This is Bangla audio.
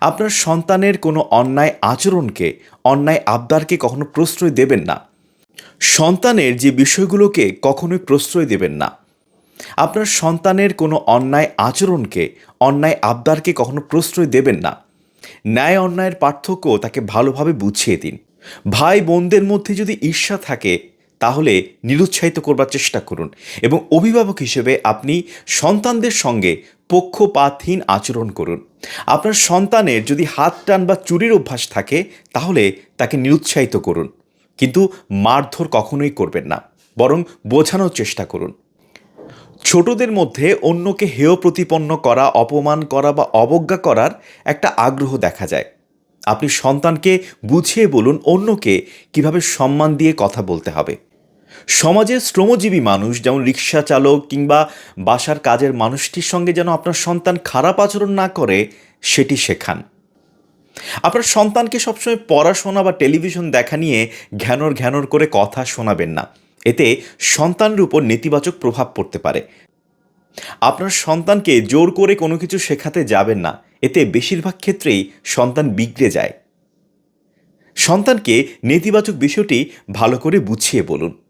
আপনার সন্তানের কোনো অন্যায় আচরণকে, অন্যায় আবদারকে কখনো প্রশ্রয় দেবেন না। সন্তানের যে বিষয়গুলোকে কখনোই প্রশ্রয় দেবেন না। আপনার সন্তানের কোনো অন্যায় আচরণকে, অন্যায় আবদারকে কখনো প্রশ্রয় দেবেন না। ন্যায় অন্যায়ের পার্থক্য তাকে ভালোভাবে বুঝিয়ে দিন। ভাই বোনদের মধ্যে যদি ঈর্ষা থাকে, তাহলে নিরুৎসাহিত করবার চেষ্টা করুন এবং অভিভাবক হিসেবে আপনি সন্তানদের সঙ্গে পক্ষপাতহীন আচরণ করুন। আপনার সন্তানের যদি হাত টান বা চুরির অভ্যাস থাকে, তাহলে তাকে নিরুৎসাহিত করুন। কিন্তু মারধর কখনোই করবেন না, বরং বোঝানোর চেষ্টা করুন। ছোটদের মধ্যে অন্যকে হেয় প্রতিপন্ন করা, অপমান করা বা অবজ্ঞা করার একটা আগ্রহ দেখা যায়। আপনি সন্তানকে বুঝিয়ে বলুন অন্যকে কীভাবে সম্মান দিয়ে কথা বলতে হবে। সমাজের শ্রমজীবী মানুষ, যেমন রিক্সা চালক কিংবা বাসার কাজের মানুষটির সঙ্গে যেন আপনার সন্তান খারাপ আচরণ না করে, সেটি শেখান। আপনার সন্তানকে সবসময় পড়াশোনা বা টেলিভিশন দেখা নিয়ে ঘ্যানর ঘ্যানর করে কথা শোনাবেন না। এতে সন্তানের উপর নেতিবাচক প্রভাব পড়তে পারে। আপনার সন্তানকে জোর করে কোনো কিছু শেখাতে যাবেন না। এতে বেশিরভাগ ক্ষেত্রেই সন্তান বিগড়ে যায়। সন্তানকে নেতিবাচক বিষয়টি ভালো করে বুঝিয়ে বলুন।